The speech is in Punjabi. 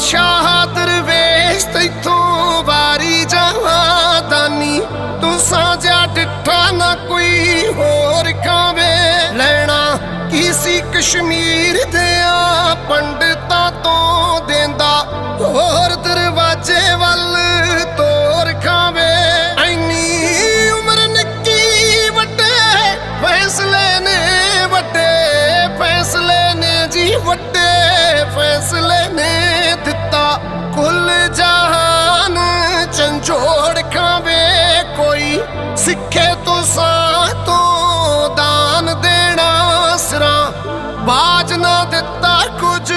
ਬਾਦਸ਼ਾਹ ਦਰਵੇਸ਼, ਤੈਥੋਂ ਵਾਰੀ ਜਾਵਾਂ ਦਾਨੀ। ਤੂੰ ਸਾਜਾ ਡਿੱਠਾ ਨਾ ਕੋਈ ਹੋਰ ਖਾਵੇ। ਲੈਣਾ ਕੀ ਸੀ ਕਸ਼ਮੀਰ ਦੇ ਆ ਪੰਡਤ ਜੇ ਤੁਸਾਂ ਤੂੰ ਦਾਨ ਦੇਣਾ ਸਰਾ ਬਾਜ ਨਾ ਦਿੱਤਾ ਕੁਝ